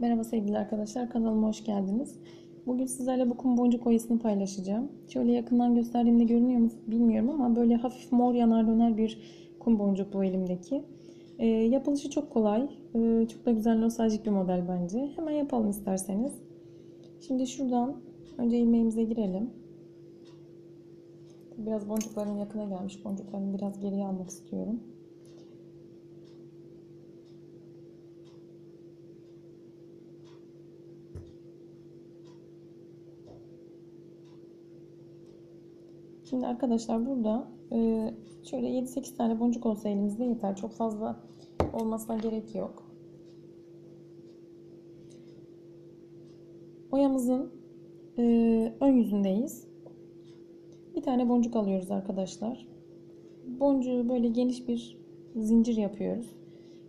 Merhaba sevgili arkadaşlar, kanalıma hoş geldiniz. Bugün sizlerle bu kum boncuk oyasını paylaşacağım. Şöyle yakından gösterdiğimde görünüyor mu bilmiyorum ama böyle hafif mor yanar döner bir kum boncuk bu elimdeki. E, yapılışı çok kolay, e, çok da güzel nostaljik bir model bence. Hemen yapalım isterseniz. Şimdi şuradan önce ilmeğimize girelim. Biraz boncukların yakına gelmiş. Boncuklarını biraz geriye almak istiyorum. Şimdi arkadaşlar burada e, şöyle 7-8 tane boncuk olsa elimizde yeter. Çok fazla olmasına gerek yok. Oyamızın e, ön yüzündeyiz. Bir tane boncuk alıyoruz arkadaşlar. Boncuğu böyle geniş bir zincir yapıyoruz.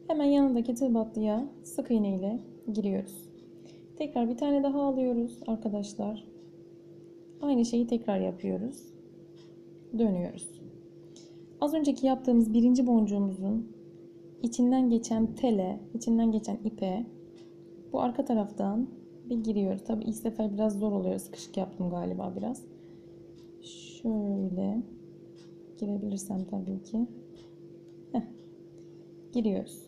Hemen yanındaki tığ battıya sık iğne ile giriyoruz. Tekrar bir tane daha alıyoruz arkadaşlar. Aynı şeyi tekrar yapıyoruz dönüyoruz. Az önceki yaptığımız birinci boncuğumuzun içinden geçen tele, içinden geçen ipe bu arka taraftan bir giriyoruz. Tabi ilk sefer biraz zor oluyor. Sıkışık yaptım galiba biraz. Şöyle girebilirsem tabii ki. Heh. Giriyoruz.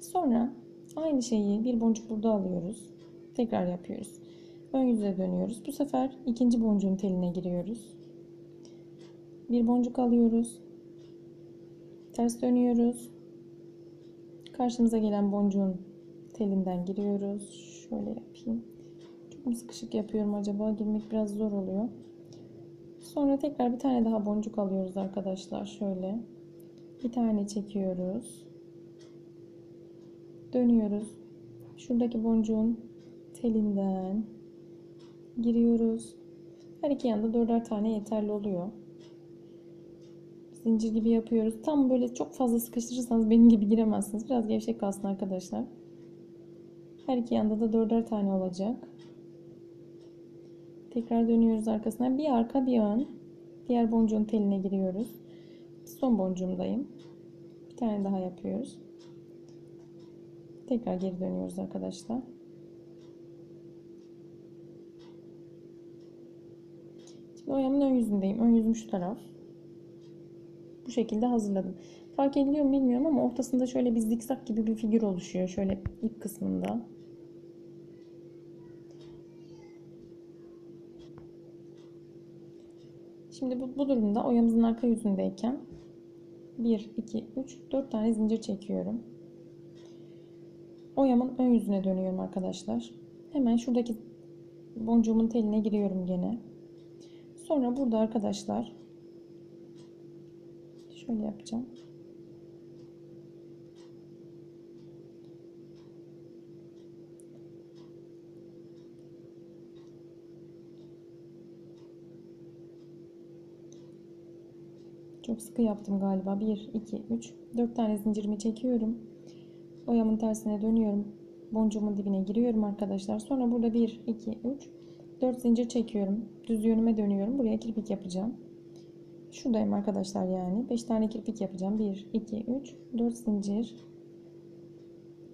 Sonra aynı şeyi bir boncuk burada alıyoruz. Tekrar yapıyoruz. Ön yüze dönüyoruz. Bu sefer ikinci boncuğun teline giriyoruz bir boncuk alıyoruz. Ters dönüyoruz. Karşımıza gelen boncuğun telinden giriyoruz. Şöyle yapayım. Çok mu sıkışık yapıyorum acaba? Girmek biraz zor oluyor. Sonra tekrar bir tane daha boncuk alıyoruz arkadaşlar. Şöyle. Bir tane çekiyoruz. Dönüyoruz. Şuradaki boncuğun telinden giriyoruz. Her iki yanda dörder tane yeterli oluyor zincir gibi yapıyoruz. Tam böyle çok fazla sıkıştırırsanız benim gibi giremezsiniz. Biraz gevşek kalsın arkadaşlar. Her iki yanda da dörder tane olacak. Tekrar dönüyoruz arkasına. Bir arka bir ön. Diğer boncuğun teline giriyoruz. Son boncuğumdayım. Bir tane daha yapıyoruz. Tekrar geri dönüyoruz arkadaşlar. Şimdi oyamın ön yüzündeyim. Ön yüzüm şu taraf. Şekilde hazırladım. Fark ediliyor mu bilmiyorum ama ortasında şöyle bir zikzak gibi bir figür oluşuyor. Şöyle ip kısmında. Şimdi bu, bu durumda oyamızın arka yüzündeyken 1, 2, 3, 4 tane zincir çekiyorum. Oyamın ön yüzüne dönüyorum arkadaşlar. Hemen şuradaki boncuğumun teline giriyorum gene. Sonra burada arkadaşlar Şöyle yapacağım. Çok sıkı yaptım galiba. 1, 2, 3, 4 tane zincirimi çekiyorum. Oyamın tersine dönüyorum. Boncuğumun dibine giriyorum arkadaşlar. Sonra burada 1, 2, 3, 4 zincir çekiyorum. Düz yönüme dönüyorum. Buraya kirpik yapacağım. Şuradayım arkadaşlar yani. 5 tane kirpik yapacağım. 1, 2, 3, 4 zincir.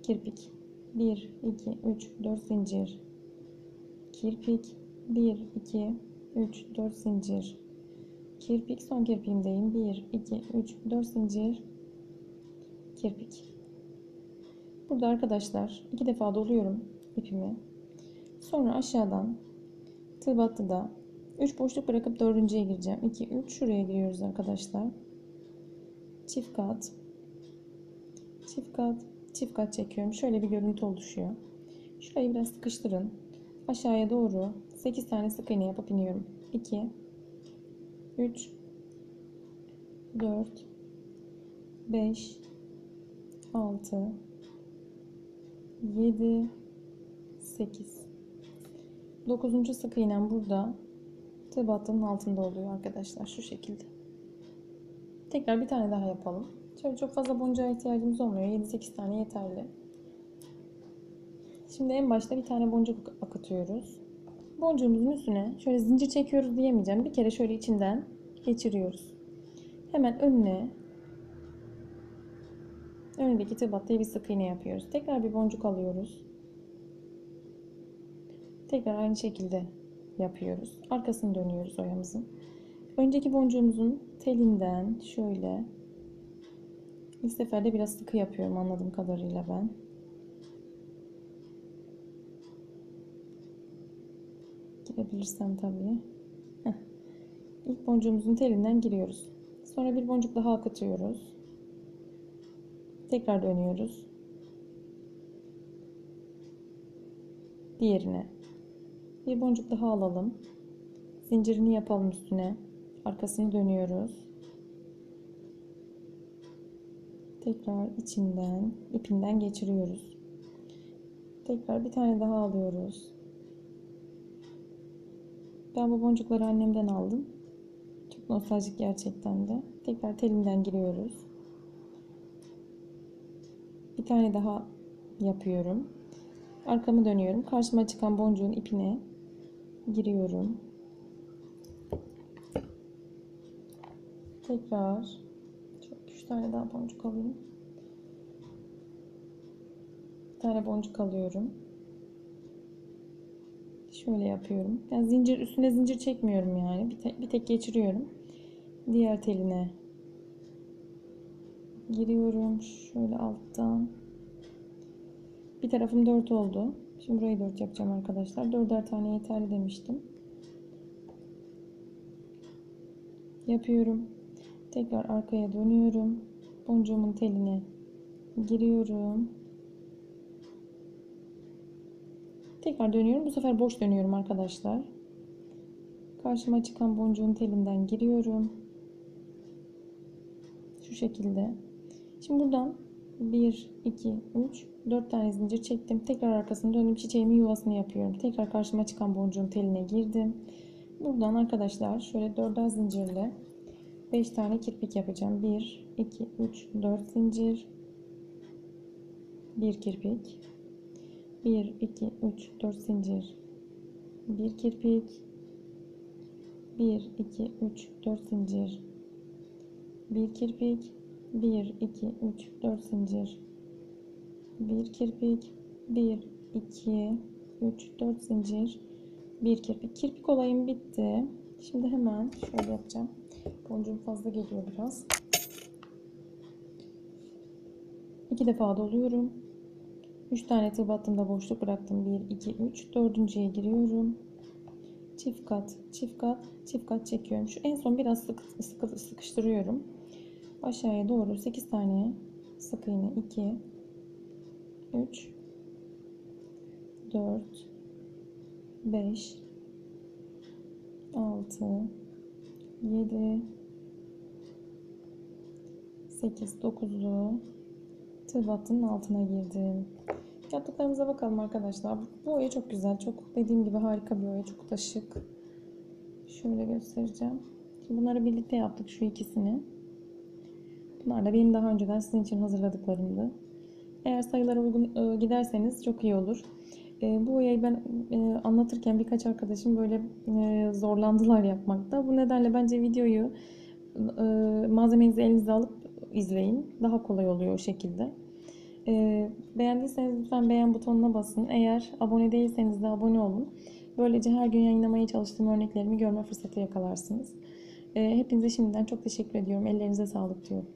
Kirpik. 1, 2, 3, 4 zincir. Kirpik. 1, 2, 3, 4 zincir. Kirpik. Son kirpiğimdeyim. 1, 2, 3, 4 zincir. Kirpik. Burada arkadaşlar iki defa doluyorum ipimi. Sonra aşağıdan tığ battıda 3 boşluk bırakıp dördüncüye gireceğim. 2, 3 şuraya giriyoruz arkadaşlar. Çift kat. Çift kat. Çift kat çekiyorum. Şöyle bir görüntü oluşuyor. Şurayı biraz sıkıştırın. Aşağıya doğru 8 tane sık iğne yapıp iniyorum. 2 3 4 5 6 7 8 9. sık iğnem burada tığ altında oluyor arkadaşlar şu şekilde. Tekrar bir tane daha yapalım. Şöyle çok fazla boncuğa ihtiyacımız olmuyor. 7-8 tane yeterli. Şimdi en başta bir tane boncuk akıtıyoruz. Boncuğumuzun üstüne şöyle zincir çekiyoruz diyemeyeceğim. Bir kere şöyle içinden geçiriyoruz. Hemen önüne önündeki tığ bir sık iğne yapıyoruz. Tekrar bir boncuk alıyoruz. Tekrar aynı şekilde yapıyoruz. Arkasını dönüyoruz oyamızın. Önceki boncuğumuzun telinden şöyle ilk seferde biraz sıkı yapıyorum anladığım kadarıyla ben. Girebilirsem tabii. Heh. İlk boncuğumuzun telinden giriyoruz. Sonra bir boncuk daha akıtıyoruz. Tekrar dönüyoruz. Diğerine. Bir boncuk daha alalım. Zincirini yapalım üstüne. Arkasını dönüyoruz. Tekrar içinden, ipinden geçiriyoruz. Tekrar bir tane daha alıyoruz. Ben bu boncukları annemden aldım. Çok nostaljik gerçekten de. Tekrar telinden giriyoruz. Bir tane daha yapıyorum. Arkamı dönüyorum. Karşıma çıkan boncuğun ipine giriyorum. Tekrar çok üç tane daha boncuk alayım. Bir tane boncuk alıyorum. Şöyle yapıyorum. Yani zincir üstüne zincir çekmiyorum yani. Bir tek, bir tek geçiriyorum. Diğer teline giriyorum. Şöyle alttan. Bir tarafım 4 oldu. Şimdi burayı 4 yapacağım arkadaşlar. 4'er tane yeterli demiştim. Yapıyorum. Tekrar arkaya dönüyorum. Boncuğumun teline giriyorum. Tekrar dönüyorum. Bu sefer boş dönüyorum arkadaşlar. Karşıma çıkan boncuğun telinden giriyorum. Şu şekilde. Şimdi buradan 1, 2, 3, 4 tane zincir çektim. Tekrar arkasını döndüm. Çiçeğimin yuvasını yapıyorum. Tekrar karşıma çıkan boncuğun teline girdim. Buradan arkadaşlar şöyle dörder zincirle 5 tane kirpik yapacağım. 1, 2, 3, 4 zincir. 1 kirpik. 1, 2, 3, 4 zincir. 1 kirpik. 1, 2, 3, 4 zincir. 1 kirpik. 1, 2, 3, 4 zincir. 1 kirpik. 1, 2, 3, 4 zincir. 1 kirpik. Kirpik olayım bitti. Şimdi hemen şöyle yapacağım. Boncuğum fazla geliyor biraz. İki defa doluyorum. 3 tane tığ battığımda boşluk bıraktım. 1, 2, 3. Dördüncüye giriyorum. Çift kat, çift kat, çift kat çekiyorum. Şu en son biraz sık, sıkı, sıkıştırıyorum. Aşağıya doğru 8 tane sık iğne 2 3 4 5 6 7 8 9'lu tığ battının altına girdim. Yaptıklarımıza bakalım arkadaşlar. Bu oya çok güzel. Çok dediğim gibi harika bir oya. Çok da şık. Şöyle göstereceğim. Bunları birlikte yaptık şu ikisini. Bunlar da benim daha önceden sizin için hazırladıklarımdı. Eğer sayılara uygun e, giderseniz çok iyi olur. E, bu oyayı ben e, anlatırken birkaç arkadaşım böyle zorlandılar yapmakta. Bu nedenle bence videoyu e, malzemenizi elinize alıp izleyin. Daha kolay oluyor o şekilde. Beğendiyseniz lütfen beğen butonuna basın. Eğer abone değilseniz de abone olun. Böylece her gün yayınlamaya çalıştığım örneklerimi görme fırsatı yakalarsınız. Hepinize şimdiden çok teşekkür ediyorum. Ellerinize sağlık diyorum.